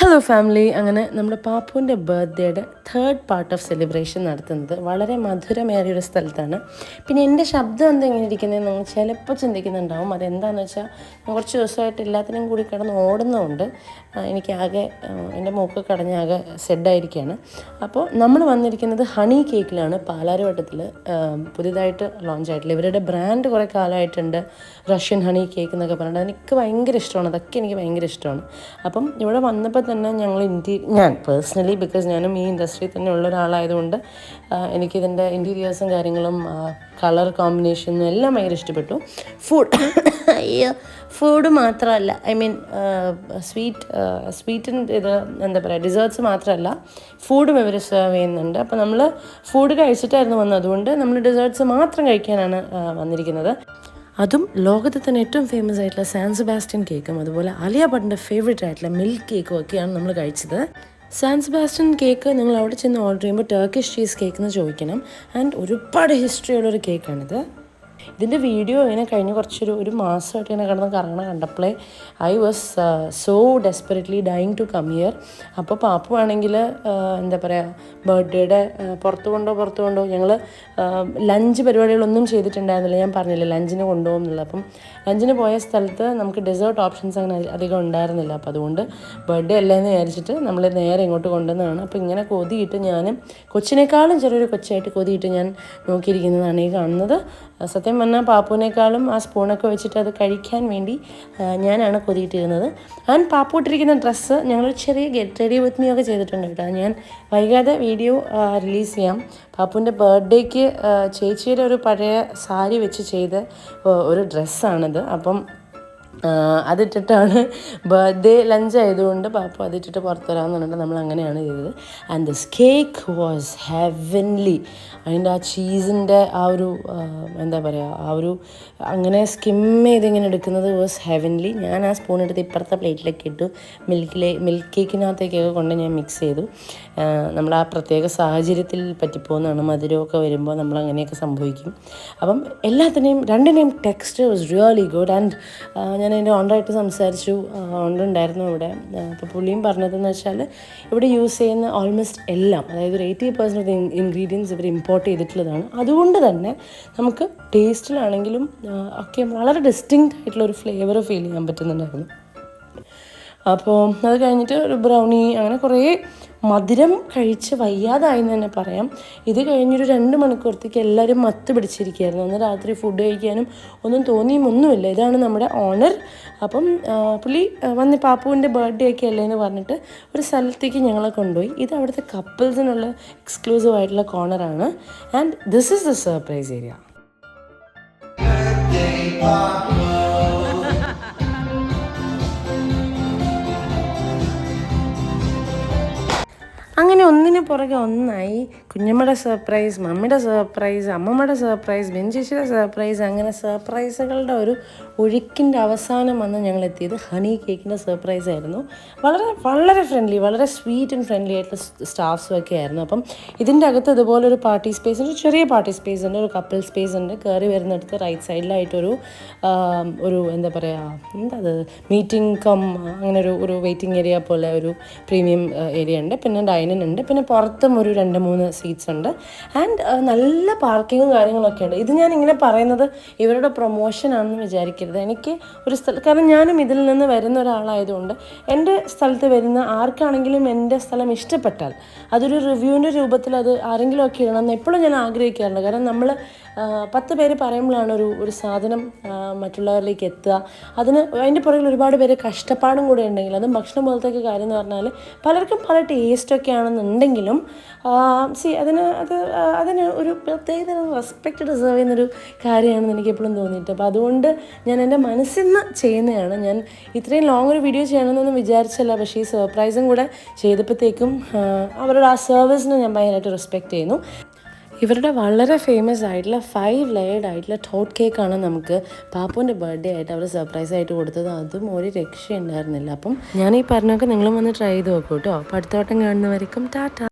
Hello family അങ്ങനെ നമ്മുടെ പാപ്പുവിന്റെ ബർത്ത്ഡേയുടെ തേർഡ് പാർട്ട് ഓഫ് സെലിബ്രേഷൻ നടത്തുന്നത് വളരെ മധുരമേറിയ ഒരു സ്ഥലത്താണ്. പിന്നെ എന്റെ ശബ്ദം എന്താ ഇങ്ങനെ ഇരിക്കുന്നത്? നിങ്ങൾ ചിലപ്പോൾ ചിന്തിക്കുന്നുണ്ടാവും. അതെന്താണെന്ന് വെച്ചാൽ കുറച്ച് ദിവസമായിട്ട് എല്ലാത്തിനും കൂടി കിടന്ന് ഓടുന്നതുകൊണ്ട് എനിക്കാകെ എന്റെ മൂക്ക് കടഞ്ഞാകെ സെഡായിരിക്കുകയാണ് അപ്പോൾ നമ്മൾ വന്നിരിക്കുന്നത് ഹണി കേക്കിലാണ് പാലാരിവട്ടത്തിൽ പുതിയതായിട്ട് ലോഞ്ച് ആയിട്ടുള്ള. ഇവരുടെ ബ്രാൻഡ് കുറേ കാലമായിട്ടുണ്ട്. റഷ്യൻ ഹണി കേക്ക് എന്നൊക്കെ പറഞ്ഞിട്ട്. എനിക്ക് ഭയങ്കര ഇഷ്ടമാണ്. അതൊക്കെ എനിക്ക് ഭയങ്കര ഇഷ്ടമാണ്. അപ്പം ഇവിടെ വന്നപ്പോൾ തന്നെ ഞങ്ങൾ ഇന്റീ ഞാൻ പേഴ്സണലി ബിക്കോസ് ഞാനും ഈ ഇൻഡസ്ട്രിയിൽ തന്നെ ഉള്ള ഒരാളായതുകൊണ്ട് എനിക്കിതിന്റെ ഇന്റീരിയേഴ്സും കാര്യങ്ങളും കളർ കോമ്പിനേഷനും എല്ലാം ഭയങ്കര ഇഷ്ടപ്പെട്ടു. ഫുഡ് ഫുഡ് മാത്രമല്ല ഐ മീൻ സ്വീറ്റ് സ്വീറ്റിന്റെ ഇത് എന്താ പറയുക ഡിസേർട്ട്സ് മാത്രമല്ല ഫുഡും ഇവർ സെർവ് ചെയ്യുന്നുണ്ട്. അപ്പോൾ നമ്മൾ ഫുഡ് കഴിച്ചിട്ടായിരുന്നു വന്നത്. അതുകൊണ്ട് നമ്മൾ ഡിസേർട്ട്സ് മാത്രം കഴിക്കാനാണ് വന്നിരിക്കുന്നത്. അതും ലോകത്തെ തന്നെ ഏറ്റവും ഫേമസ് ആയിട്ടുള്ള സാൻ സെബാസ്റ്റ്യൻ കേക്കും അതുപോലെ അലിയ ഭട്ടിന്റെ ഫേവറേറ്റ് ആയിട്ടുള്ള മിൽക്ക് കേക്കും ഒക്കെയാണ് നമ്മൾ കഴിച്ചത്. സാൻ സെബാസ്റ്റ്യൻ കേക്ക് നിങ്ങൾ അവിടെ ചെന്ന് ഓർഡർ ചെയ്യുമ്പോൾ ടർക്കിഷ് ചീസ് കേക്ക് എന്ന് ചോദിക്കണം. ആൻഡ് ഒരുപാട് ഹിസ്റ്ററി ഉള്ളൊരു കേക്കാണിത് ഇതിന്റെ വീഡിയോ ഇങ്ങനെ കഴിഞ്ഞ് കുറച്ചൊരു ഒരു മാസമായിട്ട് ഇങ്ങനെ കിടന്ന് കറങ്ങണ കണ്ടപ്പോഴേ I was so desperately dying to come here അപ്പോൾ പാപ്പു ആണെങ്കിൽ എന്താ പറയുക ബർത്ത്ഡേയുടെ പുറത്ത് കൊണ്ടോ പുറത്ത് കൊണ്ടോ ഞങ്ങൾ ലഞ്ച് പരിപാടികളൊന്നും ചെയ്തിട്ടുണ്ടായിരുന്നില്ല. ഞാൻ പറഞ്ഞില്ല ലഞ്ചിന് കൊണ്ടുപോകും എന്നുള്ളത് അപ്പം ലഞ്ചിന് പോയ സ്ഥലത്ത് നമുക്ക് ഡെസേർട്ട് ഓപ്ഷൻസ് അങ്ങനെ അധികം ഉണ്ടായിരുന്നില്ല. അപ്പോൾ അതുകൊണ്ട് ബർത്ത്ഡേ അല്ലേന്ന് വിചാരിച്ചിട്ട് നമ്മൾ നേരെ ഇങ്ങോട്ട് കൊണ്ടുവന്നതാണ്. അപ്പോൾ ഇങ്ങനെ കൊതിയിട്ട് ഞാൻ കൊച്ചിനേക്കാളും ചെറിയൊരു കൊച്ചായിട്ട് കൊതിയിട്ട് ഞാൻ നോക്കിയിരിക്കുന്നതാണ് ഈ കാണുന്നത്. സത്യം പറഞ്ഞാൽ പാപ്പുവിനേക്കാളും ആ സ്പൂണൊക്കെ വെച്ചിട്ട് അത് കഴിക്കാൻ വേണ്ടി ഞാനാണ് കൊതിയിട്ടിരുന്നത്. ആൻ പാപ്പു ഇട്ടിരിക്കുന്ന ഡ്രസ്സ് ഞങ്ങൾ ചെറിയ ഗെറ്റ് റെഡി വിത്ത് മീ ഒക്കെ ചെയ്തിട്ടുണ്ട് കേട്ടോ. ഞാൻ വൈകാതെ വീഡിയോ റിലീസ് ചെയ്യാം. പാപ്പുവിന്റെ ബർത്ത്ഡേക്ക് ചേച്ചിയുടെ ഒരു പഴയ സാരി വെച്ച് ചെയ്ത ഒരു ഡ്രസ്സാണിത്. അപ്പം അതിട്ടിട്ടാണ് ബർത്ത്ഡേ ലഞ്ച് ആയതുകൊണ്ട് പാപ്പ അതിട്ടിട്ട് പുറത്ത് വരാമെന്ന് പറഞ്ഞിട്ട് നമ്മൾ അങ്ങനെയാണ് ചെയ്തത്. And this cake was heavenly അതിന്റെ ആ ചീസിന്റെ ആ ഒരു എന്താ പറയുക ആ ഒരു അങ്ങനെ സ്കിം ചെയ്ത് ഇങ്ങനെ എടുക്കുന്നത് വാസ് ഹെവൻലി ഞാൻ ആ സ്പൂൺ എടുത്ത് ഇപ്പുറത്തെ പ്ലേറ്റിലേക്ക് ഇട്ടു. മിൽക്കിലെ മിൽക്ക് കേക്കിനകത്തേക്കൊക്കെ കൊണ്ട് ഞാൻ മിക്സ് ചെയ്തു. നമ്മൾ ആ പ്രത്യേക സാഹചര്യത്തിൽ പറ്റിപ്പോകുന്നതാണ് മധുരമൊക്കെ വരുമ്പോൾ നമ്മൾ അങ്ങനെയൊക്കെ സംഭവിക്കും. അപ്പം എല്ലാത്തിനെയും രണ്ടിനെയും text was really good and ഞാൻ അതിന്റെ ഓണറായിട്ട് സംസാരിച്ചു ഓണറുണ്ടായിരുന്നു ഇവിടെ. അപ്പോൾ പുള്ളിയും പറഞ്ഞതെന്ന് വെച്ചാൽ ഇവിടെ യൂസ് ചെയ്യുന്ന ഓൾമോസ്റ്റ് എല്ലാം അതായത് ഒരു എയ്റ്റി പെർസെന്റ് ഇൻഗ്രീഡിയൻസ് ഇവർ ഇമ്പോർട്ട് ചെയ്തിട്ടുള്ളതാണ്. അതുകൊണ്ട് തന്നെ നമുക്ക് ടേസ്റ്റിലാണെങ്കിലും ഒക്കെ വളരെ ഡിസ്റ്റിങ്റ്റ് ആയിട്ടുള്ള ഒരു ഫ്ലേവർ ഫീൽ ചെയ്യാൻ പറ്റുന്നുണ്ടായിരുന്നു. അപ്പോൾ അത് കഴിഞ്ഞിട്ട് ഒരു ബ്രൗണി അങ്ങനെ കുറേ മധുരം കഴിച്ച് വയ്യാതായി എന്ന് തന്നെ പറയാം. ഇത് കഴിഞ്ഞൊരു രണ്ട് മണിക്കൂറത്തേക്ക് എല്ലാവരും മത്ത് പിടിച്ചിരിക്കുകയായിരുന്നു. അന്ന് രാത്രി ഫുഡ് കഴിക്കാനും ഒന്നും തോന്നിയും ഒന്നുമില്ല. ഇതാണ് നമ്മുടെ ഓണർ അപ്പം പുള്ളി വന്ന് പാപ്പുവിന്റെ ബർത്ത്ഡേ ഒക്കെ അല്ലേ എന്ന് പറഞ്ഞിട്ട് ഒരു സ്ഥലത്തേക്ക് ഞങ്ങളെ കൊണ്ടുപോയി. ഇത് അവിടുത്തെ കപ്പിൾസിനുള്ള എക്സ്ക്ലൂസീവ് ആയിട്ടുള്ള കോർണറാണ് and this is the surprise area അങ്ങനെ പുറകെ ഒന്നായി കുഞ്ഞമ്മയുടെ സർപ്രൈസ് മമ്മിയുടെ സർപ്രൈസ് അമ്മമ്മയുടെ സർപ്രൈസ് ബെഞ്ചേച്ചിയുടെ സർപ്രൈസ് അങ്ങനെ സർപ്രൈസുകളുടെ ഒരു ഒഴുക്കിന്റെ അവസാനം വന്ന് ഞങ്ങൾ എത്തിയത് ഹണി കേക്കിന്റെ സർപ്രൈസ് ആയിരുന്നു. വളരെ വളരെ ഫ്രണ്ട്ലി വളരെ സ്വീറ്റ് ആൻഡ് ഫ്രണ്ട്ലി ആയിട്ടുള്ള സ്റ്റാഫ്സും ഒക്കെ ആയിരുന്നു. അപ്പം ഇതിന്റെ അകത്ത് ഇതുപോലെ ഒരു പാർട്ടി സ്പേസ് ഉണ്ട് ചെറിയ പാർട്ടി സ്പേസ് ഉണ്ട് ഒരു കപ്പിൾ സ്പേസ് ഉണ്ട്. കയറി വരുന്നിടത്ത് റൈറ്റ് സൈഡിലായിട്ടൊരു ഒരു എന്താ പറയുക എന്താ അത്? മീറ്റിംഗ് കം അങ്ങനെ ഒരു ഒരു വെയിറ്റിംഗ് ഏരിയ പോലെ ഒരു പ്രീമിയം ഏരിയ ഉണ്ട്. പിന്നെ ഡൈനിങ് ഉണ്ട്. പിന്നെ പുറത്തും ഒരു രണ്ട് മൂന്ന് സീറ്റ്സ് ഉണ്ട്. ആൻഡ് നല്ല പാർക്കിങ്ങും കാര്യങ്ങളൊക്കെ ഉണ്ട്. ഇത് ഞാൻ ഇങ്ങനെ പറയുന്നത് ഇവരുടെ പ്രൊമോഷൻ ആണെന്ന് വിചാരിക്കരുത്. എനിക്ക് ഒരു സ്ഥലം കാരണം ഞാനും ഇതിൽ നിന്ന് വരുന്ന ഒരാളായതുകൊണ്ട് എന്റെ സ്ഥലത്ത് വരുന്ന ആർക്കാണെങ്കിലും എന്റെ സ്ഥലം ഇഷ്ടപ്പെട്ടാൽ അതൊരു റിവ്യൂവിന്റെ രൂപത്തിൽ അത് ആരെങ്കിലും ഒക്കെ ഇടണം എന്ന് എപ്പോഴും ഞാൻ ആഗ്രഹിക്കാറുണ്ട്. കാരണം നമ്മൾ പത്ത് പേര് പറയുമ്പോഴാണ് ഒരു ഒരു സാധനം മറ്റുള്ളവരിലേക്ക് എത്തുക. അതിന് അതിന്റെ പുറകിൽ ഒരുപാട് പേര് കഷ്ടപ്പാടും കൂടെ ഉണ്ടെങ്കിൽ അതും ഭക്ഷണം പോലത്തെ കാര്യം എന്ന് പറഞ്ഞാൽ പലർക്കും പല ടേസ്റ്റൊക്കെ ആണെന്നുണ്ടെങ്കിലും സി അതിന് അത് അതിന് ഒരു പ്രത്യേക റെസ്പെക്റ്റ് ഡിസേർവ് ചെയ്യുന്നൊരു കാര്യമാണെന്ന് എനിക്ക് എപ്പോഴും തോന്നിയിട്ട് അപ്പോൾ അതുകൊണ്ട് ഞാൻ എന്റെ മനസ്സിൽ നിന്ന് ചെയ്യുന്നതാണ്. ഞാൻ ഇത്രയും ലോങ് ഒരു വീഡിയോ ചെയ്യണമെന്നൊന്നും വിചാരിച്ചല്ല. പക്ഷേ ഈ സർപ്രൈസും കൂടെ ചെയ്തപ്പോഴത്തേക്കും അവരുടെ ആ സർവീസിനെ ഞാൻ ഭയങ്കരമായിട്ട് റെസ്പെക്റ്റ് ചെയ്യുന്നു. ഇവരുടെ വളരെ ഫേമസ് ആയിട്ടുള്ള ഫൈവ് ലെയർഡ് ആയിട്ടുള്ള ടോട്ട് കേക്കാണ് നമുക്ക് പാപ്പുവിന്റെ ബർത്ത്ഡേ ആയിട്ട് അവർ സർപ്രൈസ് ആയിട്ട് കൊടുത്തത്. അതും ഒരു രക്ഷയുണ്ടായിരുന്നില്ല. അപ്പം ഞാൻ ഈ പറഞ്ഞൊക്കെ നിങ്ങളും വന്ന് ട്രൈ ചെയ്ത് നോക്കൂ കേട്ടോ. അപ്പോൾ അടുത്ത കാണുന്നവർക്കും ടാറ്റ.